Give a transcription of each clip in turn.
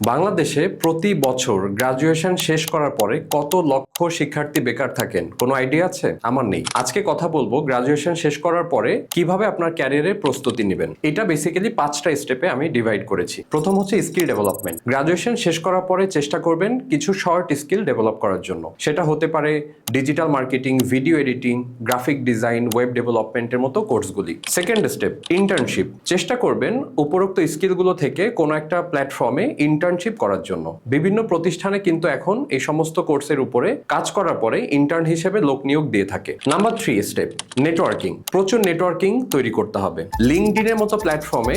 বাংলাদেশে প্রতি বছর গ্রাজুয়েশন শেষ করার পরে কত লক্ষ শিক্ষার্থী বেকার থাকেন? কোনো আইডিয়া আছে? আমার নেই। আজকে কথা বলব গ্রাজুয়েশন শেষ করার পরে কীভাবে আপনার ক্যারিয়ারের প্রস্তুতি নেবেন। এটা বেসিক্যালি পাঁচটা স্টেপে আমি ডিভাইড করেছি। প্রথম হচ্ছে স্কিল ডেভেলপমেন্ট গ্রাজুয়েশন শেষ করার পরে চেষ্টা করবেন কিছু শর্ট স্কিল ডেভেলপ করার জন্য। সেটা হতে পারে digital marketing video editing graphic design web ডেভেলপমেন্টের মতো কোর্সগুলি সেকেন্ড স্টেপ ইন্টার্নশিপ চেষ্টা করবেন উপরোক্ত স্কিলগুলো থেকে কোনো একটা প্ল্যাটফর্মে ইন্টার্নশিপ করার জন্য। বিভিন্ন প্রতিষ্ঠানে কিন্তু এখন এই সমস্ত কোর্সের উপরে কাজ করার পরে ইন্টার্ন হিসেবে লোক নিয়োগ দিয়ে থাকে। নাম্বার থ্রি স্টেপ নেটওয়ার্কিং প্রচুর নেটওয়ার্কিং তৈরি করতে হবে। লিঙ্কডিনের মতো প্ল্যাটফর্মে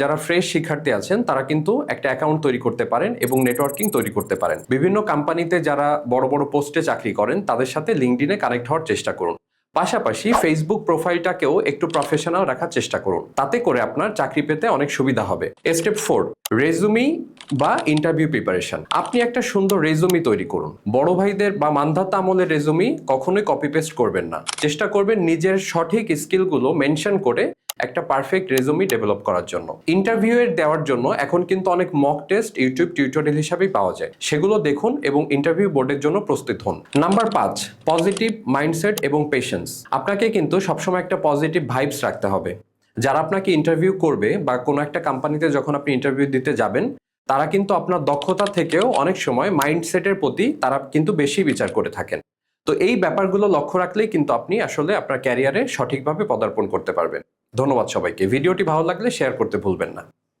যারা ফ্রেশ শিক্ষার্থী আছেন, তারা কিন্তু একটা অ্যাকাউন্ট তৈরি করতে পারেন এবং নেটওয়ার্কিং তৈরি করতে পারেন। বিভিন্ন কোম্পানিতে যারা বড় বড় পোস্টে চাকরি করেন, তাদের সাথে লিঙ্কডিনে কানেক্ট হওয়ার চেষ্টা করুন। পাশাপাশি ফেসবুক প্রোফাইলটাকেও একটু প্রফেশনাল রাখার চেষ্টা করুন। তাতে করে আপনার চাকরি পেতে অনেক সুবিধা হবে। স্টেপ ফোর রেজুমি বা ইন্টারভিউ প্রিপারেশন আপনি একটা সুন্দর রেজুমি তৈরি করুন। বড় ভাইদের বা মান্ধাতা আমলের রেজুমি কখনোই কপি পেস্ট করবেন না। চেষ্টা করবেন নিজের সঠিক স্কিলগুলো মেনশন করে একটা পারফেক্ট রেজুমি ডেভেলপ করার জন্য। ইন্টারভিউ এর দেওয়ার জন্য এখন কিন্তু অনেক মক টেস্ট ইউটিউব টিউটোরিয়াল হিসাবেই পাওয়া যায়। সেগুলো দেখুন এবং ইন্টারভিউ বোর্ডের জন্য প্রস্তুত হন। নাম্বার পাঁচ পজিটিভ মাইন্ডসেট এবং পেশেন্স আপনাকে কিন্তু সবসময় একটা পজিটিভ ভাইবস রাখতে হবে। যারা আপনাকে ইন্টারভিউ করবে বা কোনো একটা কোম্পানিতে যখন আপনি ইন্টারভিউ দিতে যাবেন তারা কিন্তু আপনার দক্ষতা থেকেও অনেক সময় মাইন্ডসেটের প্রতি তারা কিন্তু বেশি বিচার করে থাকেন। তো এই ব্যাপারগুলো লক্ষ্য রাখলেই কিন্তু আপনি আসলে আপনার ক্যারিয়ারে সঠিকভাবে পদার্পণ করতে পারবেন। ধন্যবাদ সবাইকে। ভিডিওটি ভালো লাগলে শেয়ার করতে ভুলবেন না।